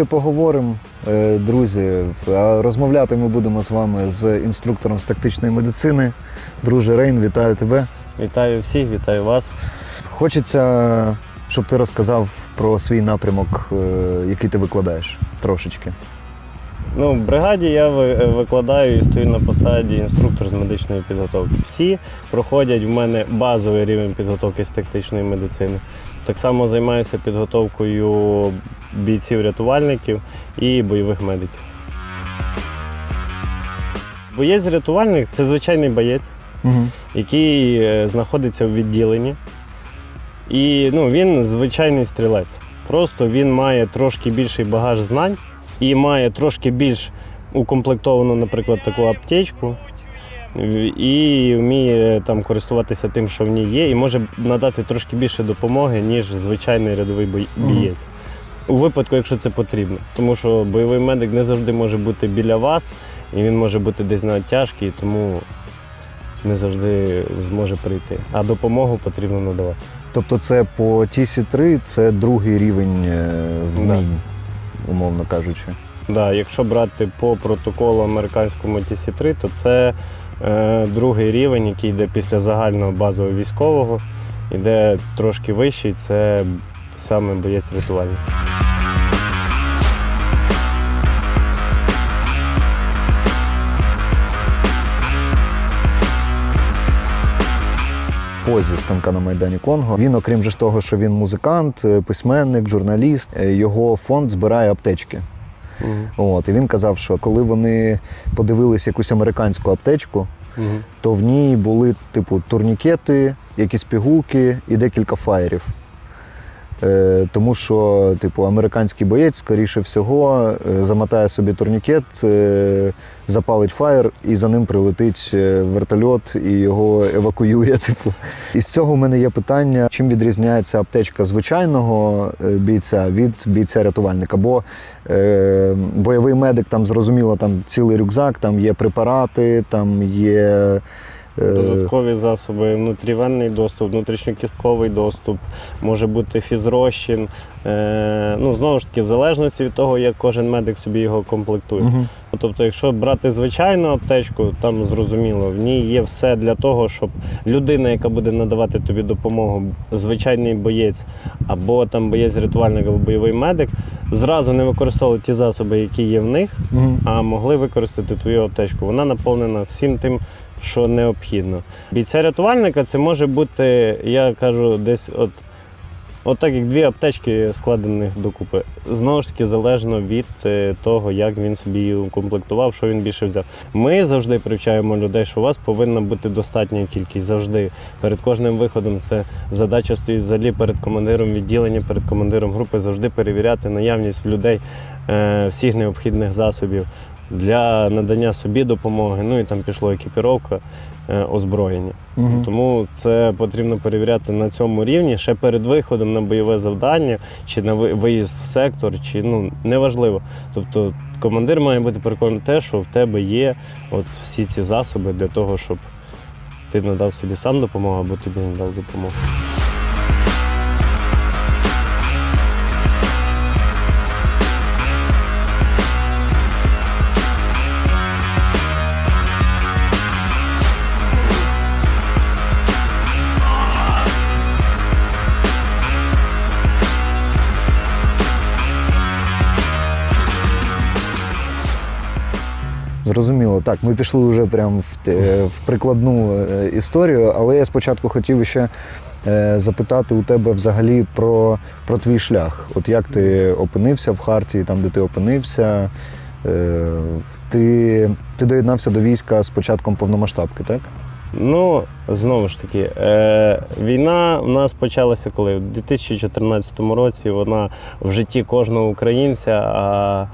Трошки поговоримо, е, друзі. А розмовляти ми будемо з вами з інструктором з тактичної медицини. Друже Рейн, вітаю тебе. Вітаю всіх, вітаю вас. Хочеться, щоб ти розказав про свій напрямок, е, який ти викладаєш трошечки. Ну, в бригаді я викладаю і стою на посаді інструктор з медичної підготовки. Всі проходять в мене базовий рівень підготовки з тактичної медицини. Так само займаюся підготовкою бійців-рятувальників і бойових медиків. Боєць-рятувальник це звичайний боєць, Угу. який е, знаходиться в відділенні. І ну, він звичайний стрілець. Просто він має трошки більший багаж знань і має трошки більш укомплектовану, наприклад, таку аптечку. І вміє там користуватися тим, що в ній є, і може надати трошки більше допомоги, ніж звичайний рядовий Мгм. бієць. У випадку, якщо це потрібно. Тому що бойовий медик не завжди може бути біля вас, і він може бути десь на тяжкій, і тому не завжди зможе прийти. А допомогу потрібно надавати. Тобто це по TC3 це другий рівень е, вмінь, умовно кажучи. Да, якщо брати по протоколу американському TC3, то це е, другий рівень, який йде після загального базового військового, іде трошки вищий, це саме боєць рятувальник. Фозі станка на Майдані Конго. Він, окрім же того, що він музикант, е, письменник, журналіст, е, його фонд збирає аптечки. Мгм. От, і він казав, що коли вони подивились якусь американську аптечку, Мгм. то в ній були типу турнікети, якісь пігулки і декілька фаєрів. Е, тому що, типу, американський боєць, скоріше всього, е, замотає собі турнікет, е, запалить фаєр і за ним прилетить вертольот і його евакуює. Типу. І з цього в мене є питання, чим відрізняється аптечка звичайного бійця від бійця-рятувальника. Бо е, бойовий медик там зрозуміло, там цілий рюкзак, там є препарати, там є. Е, Додаткові засоби, внутрівенний доступ, внутрішньокістковий доступ, може бути фізрозчин. Е, ну, знову ж таки, в залежності від того, як кожен медик собі його комплектує. Ну, Тобто, якщо брати звичайну аптечку, там зрозуміло, в ній є все для того, щоб людина, яка буде надавати тобі допомогу, звичайний боєць або там боєць-рятувальник або бойовий медик, зразу не використовували ті засоби, які є в них, Мгм. а могли використати твою аптечку. Вона наповнена всім тим, що необхідно. Бійця рятувальника це може бути, я кажу, десь от. От так як дві аптечки складених докупи. Знову ж таки, залежно від е, того, як він собі укомплектував, що він більше взяв. Ми завжди привчаємо людей, що у вас повинна бути достатня кількість. Завжди. Перед кожним виходом це задача стоїть взагалі перед командиром відділення, перед командиром групи завжди перевіряти наявність в людей е, всіх необхідних засобів для надання собі допомоги. Ну і там пішло екіпіровка, е, озброєння. Мгм. Тому це потрібно перевіряти на цьому рівні ще перед виходом на бойове завдання, чи на виїзд в сектор, чи ну неважливо. Тобто командир має бути переконаний те, що в тебе є от всі ці засоби для того, щоб ти надав собі сам допомогу або тобі надав допомогу. Зрозуміло. Так, ми пішли вже прямо в, в прикладну е, історію, але я спочатку хотів ще е, запитати у тебе взагалі про, про твій шлях. От як ти опинився в Хартії, там, де ти опинився. Е, ти, ти доєднався до війська з початком повномасштабки, так? Ну, знову ж таки, е, війна в нас почалася коли? У 2014 році вона в житті кожного українця. А...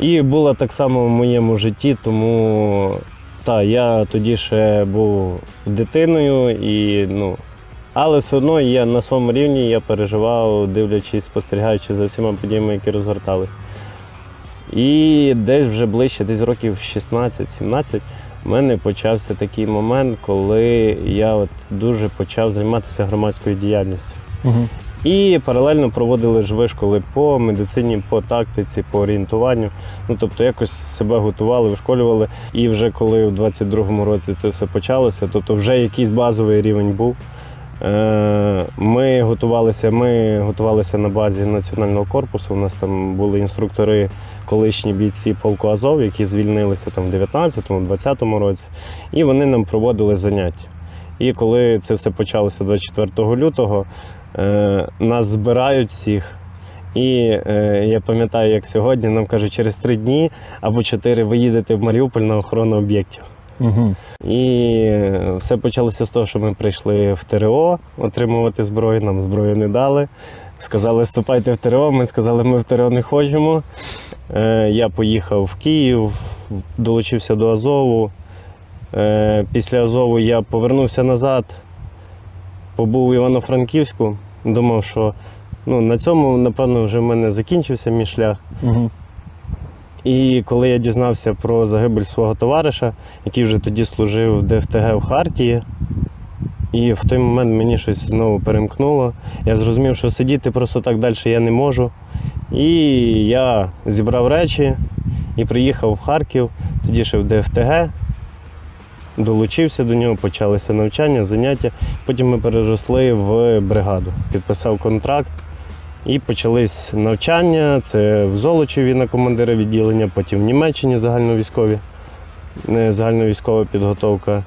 І була так само в моєму житті, тому та, я тоді ще був дитиною, і, ну, але все одно я на своєму рівні я переживав, дивлячись, спостерігаючи за всіма подіями, які розгортались. І десь вже ближче, десь років 16-17, в мене почався такий момент, коли я от дуже почав займатися громадською діяльністю. Угу. І паралельно проводили ж вишколи по медицині, по тактиці, по орієнтуванню. Ну тобто якось себе готували, вишколювали. І вже коли в 22-му році це все почалося, тобто вже якийсь базовий рівень був. Е, Ми готувалися, ми готувалися на базі національного корпусу. У нас там були інструктори, колишні бійці полку Азов, які звільнилися там в 19-му, 20-му році, і вони нам проводили заняття. І коли це все почалося 24 лютого, нас збирають всіх. І е, я пам'ятаю, як сьогодні нам кажуть, через три дні або чотири ви їдете в Маріуполь на охорону об'єктів. Угу. І е, все почалося з того, що ми прийшли в ТРО отримувати зброю, нам зброю не дали. Сказали, вступайте в ТРО. Ми сказали, ми в ТРО не хочемо. Е, Я поїхав в Київ, долучився до Азову. Е, Після Азову я повернувся назад, побув у Івано-Франківську. Думав, що ну, на цьому, напевно, вже в мене закінчився мій шлях. Угу. І коли я дізнався про загибель свого товариша, який вже тоді служив в ДФТГ в Хартії, і в той момент мені щось знову перемкнуло. Я зрозумів, що сидіти просто так далі я не можу. І я зібрав речі і приїхав в Харків, тоді ще в ДФТГ, долучився до нього, почалися навчання, заняття. Потім ми переросли в бригаду. Підписав контракт. І почались навчання. Це в Золочеві на командира відділення, потім в Німеччині загальновійськові, е, загальновійськова підготовка.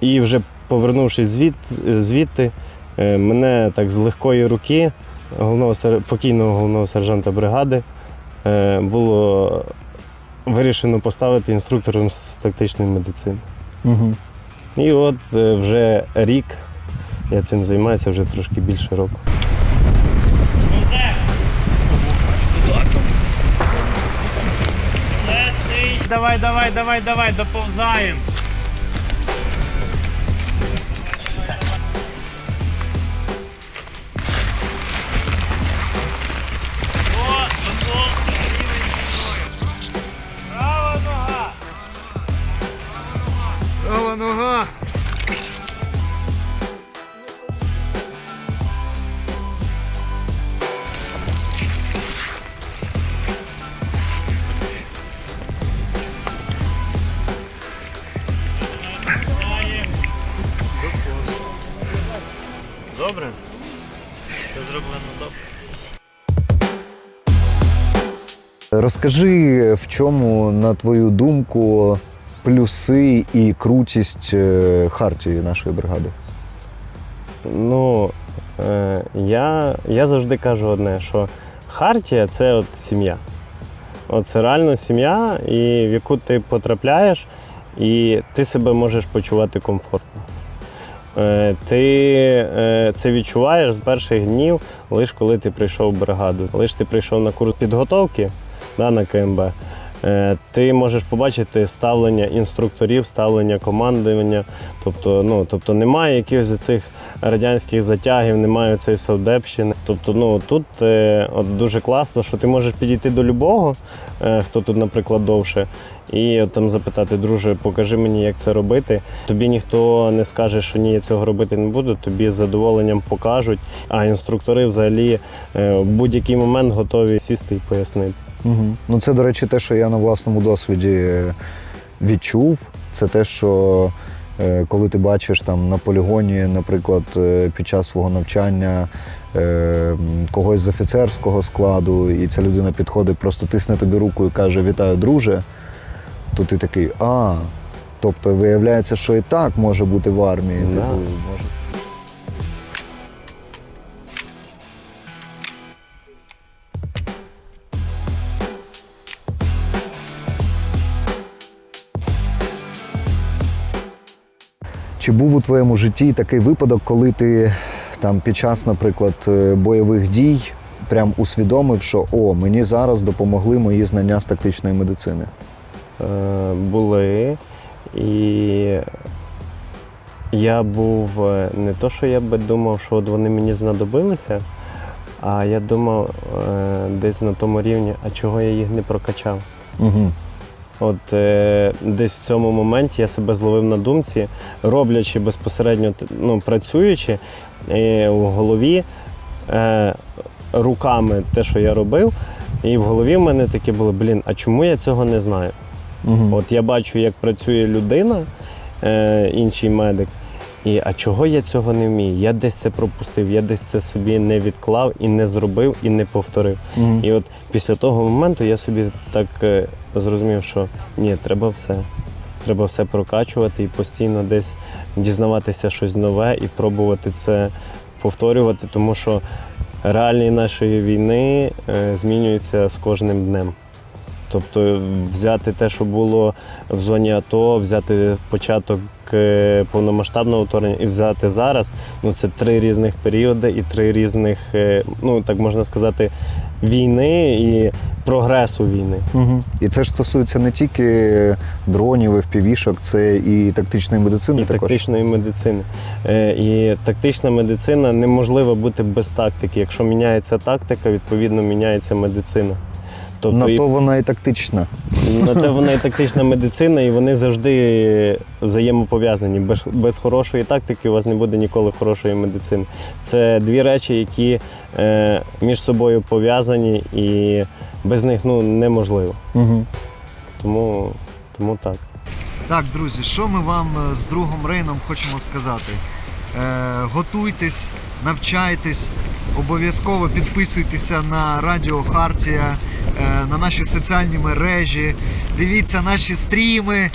І вже повернувшись звід, звідти, е, мене так з легкої руки головного, покійного головного сержанта бригади е, було вирішено поставити інструктором з тактичної медицини. Угу. І от е, вже рік я цим займаюся, вже трошки більше року. Давай, давай, давай, давай, доповзаємо. Права нога. Добре? Все зроблено добре. Розкажи, в чому, на твою думку, плюси і крутість е, хартії нашої бригади? Ну, е, я, я завжди кажу одне, що хартія це от сім'я. От це реально сім'я, і в яку ти потрапляєш, і ти себе можеш почувати комфортно. Е, Ти це відчуваєш з перших днів, лише коли ти прийшов в бригаду. Лише ти прийшов на курс підготовки да, на КМБ. Е, Ти можеш побачити ставлення інструкторів, ставлення командування. Тобто, ну, тобто немає якихось цих радянських затягів, немає цієї совдепщини. Тобто, ну тут е, от дуже класно, що ти можеш підійти до любого, е, хто тут, наприклад, довше, і там запитати, друже, покажи мені, як це робити. Тобі ніхто не скаже, що ні, я цього робити не буду. Тобі з задоволенням покажуть. А інструктори взагалі в будь-який момент готові сісти і пояснити. Угу. Ну, це, до речі, те, що я на власному досвіді е, відчув. Це те, що е, коли ти бачиш там на полігоні, наприклад, е, під час свого навчання когось з офіцерського складу, і ця людина підходить, просто тисне тобі руку і каже Вітаю, друже, то ти такий, а. Тобто виявляється, що і так може бути в армії. Да. Типу, може. Чи був у твоєму житті такий випадок, коли ти там під час, наприклад, е, бойових дій прям усвідомив, що о, мені зараз допомогли мої знання з тактичної медицини? Е, були. І я був е, не то, що я би думав, що от вони мені знадобилися, а я думав е, десь на тому рівні, а чого я їх не прокачав. Угу. От е, десь в цьому моменті я себе зловив на думці, роблячи безпосередньо, ну, працюючи е, у голові, е, руками те, що я робив. І в голові в мене таке було, блін, а чому я цього не знаю? Угу. От я бачу, як працює людина, е, інший медик. І а чого я цього не вмію? Я десь це пропустив, я десь це собі не відклав і не зробив, і не повторив. Угу. І от після того моменту я собі так е, зрозумів, що ні, треба все. Треба все прокачувати і постійно десь дізнаватися щось нове і пробувати це повторювати, тому що реалії нашої війни е, змінюються з кожним днем. Тобто взяти те, що було в зоні АТО, взяти початок е, повномасштабного вторгнення і взяти зараз, ну це три різних періоди і три різних, е, ну так можна сказати, війни і прогресу війни. Угу. І це ж стосується не тільки дронів, FPV-шок, це і тактичної медицини І також. тактичної медицини. Е, І тактична медицина неможливо бути без тактики. Якщо міняється тактика, відповідно міняється медицина. Тобто На і- то вона і тактична. На те вона і тактична медицина, і вони завжди взаємопов'язані. Без, без хорошої тактики у вас не буде ніколи хорошої медицини. Це дві речі, які е, між собою пов'язані, і без них ну, неможливо. Угу. Тому, тому так. Так, друзі, що ми вам е, з другом Рейном хочемо сказати? Е, готуйтесь, навчайтесь, обов'язково підписуйтеся на Радіо Хартія, е, на наші соціальні мережі, дивіться наші стріми.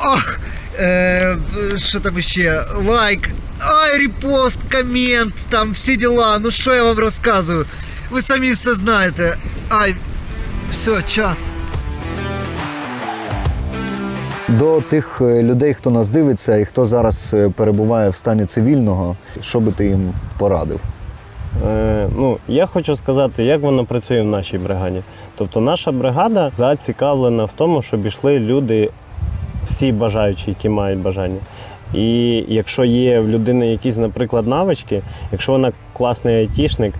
Ох, е, що там ще? Лайк, ай, репост, комент, там всі діла. Ну що я вам розказую? Ви самі все знаєте. Ай, все, час. До тих е, людей, хто нас дивиться і хто зараз е, перебуває в стані цивільного, що би ти їм порадив? Е, ну, я хочу сказати, як воно працює в нашій бригаді. Тобто наша бригада зацікавлена в тому, щоб йшли люди, всі бажаючі, які мають бажання. І якщо є в людини якісь, наприклад, навички, якщо вона класний айтішник,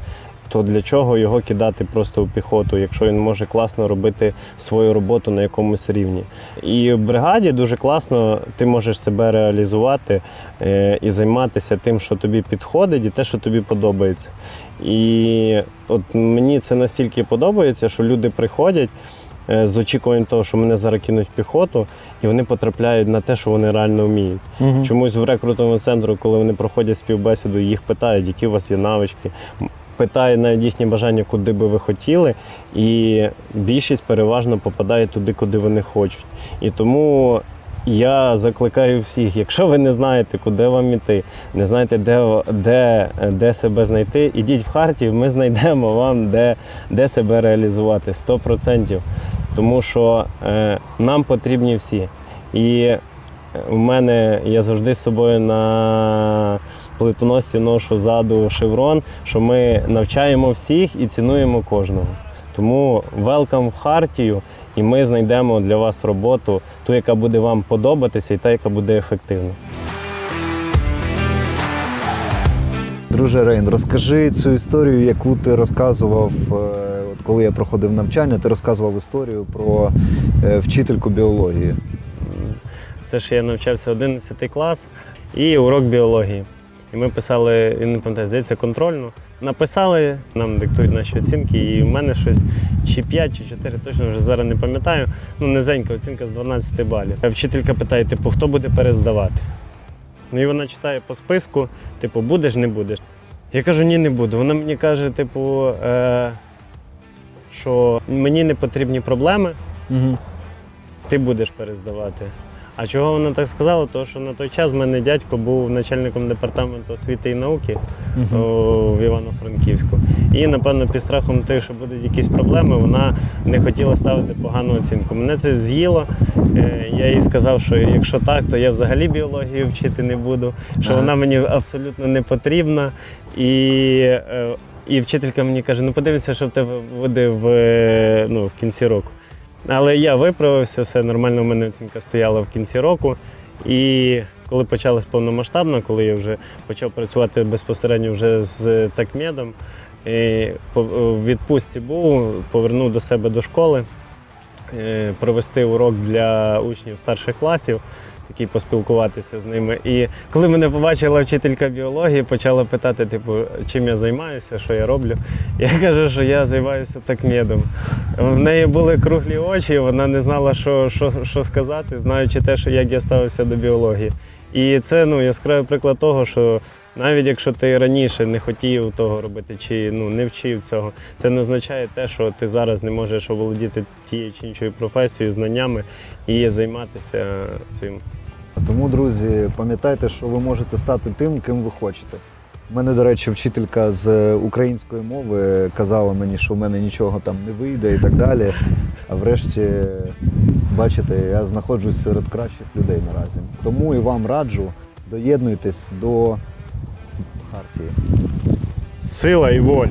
то для чого його кидати просто у піхоту, якщо він може класно робити свою роботу на якомусь рівні. І в бригаді дуже класно ти можеш себе реалізувати е, і займатися тим, що тобі підходить, і те, що тобі подобається. І от мені це настільки подобається, що люди приходять. е, З очікуванням того, що мене зараз кинуть в піхоту, і вони потрапляють на те, що вони реально вміють. Угу. Чомусь в рекрутному центру, коли вони проходять співбесіду, їх питають, які у вас є навички. М, Питають навіть їхні бажання, куди би ви хотіли, і більшість переважно попадає туди, куди вони хочуть. І тому я закликаю всіх, якщо ви не знаєте, куди вам іти, не знаєте, де, де, де себе знайти, ідіть в Хартію, ми знайдемо вам, де, де себе реалізувати 100%. Тому що е, нам потрібні всі. І у мене я завжди з собою на плитоносці ношу ззаду шеврон, що ми навчаємо всіх і цінуємо кожного. Тому велкам в Хартію, і ми знайдемо для вас роботу, ту, яка буде вам подобатися, і та, яка буде ефективна. Друже Рейн, розкажи цю історію, яку ти розказував, е, от коли я проходив навчання, ти розказував історію про е, вчительку біології. Це ж я навчався 11 клас і урок біології. І ми писали, я не пам'ятаю, здається, контрольну. Написали, нам диктують наші оцінки, і в мене щось чи 5, чи 4, точно вже зараз не пам'ятаю. Ну, низенька оцінка з 12 балів. А Вчителька питає, типу, хто буде перездавати? Ну і вона читає по списку, типу, будеш, не будеш. Я кажу, ні, не буду. Вона мені каже, типу, е, що мені не потрібні проблеми, Угу. ти будеш перездавати. А чого вона так сказала? Тому що на той час в мене дядько був начальником департаменту освіти і науки о, в Івано-Франківську. І, напевно, під страхом того, що будуть якісь проблеми, вона не хотіла ставити погану оцінку. Мене це з'їло. Е, Я їй сказав, що якщо так, то я взагалі біологію вчити не буду, що Ага. вона мені абсолютно не потрібна. І, е, і вчителька мені каже: ну подивися, що в тебе буде в, е, ну, в кінці року. Але я виправився, все нормально, у мене оцінка стояла в кінці року. І коли почалось повномасштабно, коли я вже почав працювати безпосередньо вже з такмедом, і в відпустці був, повернув до себе до школи. е, провести урок для учнів старших класів, такий поспілкуватися з ними. І коли мене побачила вчителька біології, почала питати, типу, чим я займаюся, що я роблю. Я кажу, що я займаюся так медом. В неї були круглі очі, вона не знала, що, що, що сказати, знаючи те, що як я ставився до біології. І це ну, яскравий приклад того, що навіть якщо ти раніше не хотів того робити чи ну, не вчив цього, це не означає те, що ти зараз не можеш оволодіти тією чи іншою професією, знаннями і займатися цим. Тому, друзі, пам'ятайте, що ви можете стати тим, ким ви хочете. У мене, до речі, вчителька з української мови казала мені, що в мене нічого там не вийде і так далі. А врешті, бачите, я знаходжусь серед кращих людей наразі. Тому і вам раджу доєднуйтесь до хартії. Сила і воля.